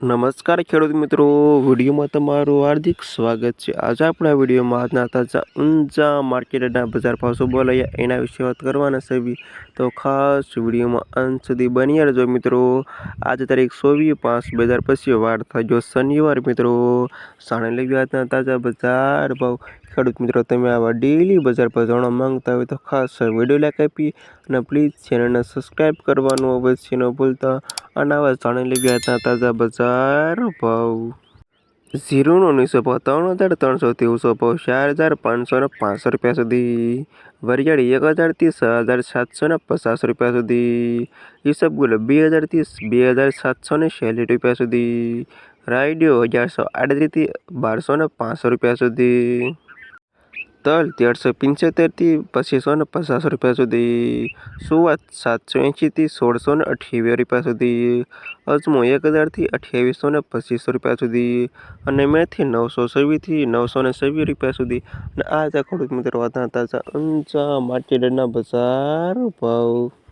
નમસ્કાર ખેડૂત મિત્રો, વિડીયોમાં તમારું હાર્દિક સ્વાગત છે. આજે આપણે વિડીયોમાં આજના તાજા ઊંચા માર્કેટના બજાર ભાવ શું બોલાયા એના વિશે વાત કરવાના છે તો ખાસ વિડીયોમાં અંત સુધી બની રહેજો મિત્રો. આજે તારીખ સોવી પાંચ બે હજાર પછી વાર થયો શનિવાર મિત્રો. સાણે લઈ આજના તાજા બજાર ભાવ ખેડૂત મિત્રો, તમે આવા ડેલી બજાર પર જાણવા માંગતા હોય તો ખાસ વીડિયો લાઈક આપી અને પ્લીઝ ચેનલને સબસ્ક્રાઈબ કરવાનું અવશ્ય ન ભૂલતા. અને આવા જાણી લઈ હતા તાજા બજાર ભાવ. ઝીરોનો નીચો ભાવ ત્રણ હજાર ત્રણસો ત્રેવીસો ભાવ ચાર હજાર પાંચસો ને પાસઠ રૂપિયા સુધી. વરિયાળી એક હજારથી છ હજાર સાતસો ને પચાસ રૂપિયા સુધી. ઈસબગુલ બે હજારથી બે હજાર સાતસો ને છેલ્લી રૂપિયા સુધી. રાયડિયો અગિયારસો આડત્રીસથી બારસો ને પાંચસો રૂપિયા સુધી. તલ તેરસો પંચોતેરથી પચીસો ને પચાસ રૂપિયા સુધી. સુવાત સાતસો એંશીથી સોળસો ને અઠ્યાવી રૂપિયા સુધી. અજમો એક હજારથી અઠ્યાવીસો ને પચીસો રૂપિયા સુધી અને મેથી નવસો છવ્વીસથી નવસો ને છવ્વીસ રૂપિયા સુધી. અને આ હતા ખેડૂત મિત્રો હતા તાજા ઊંચા માર્કેટના બજાર ભાવ.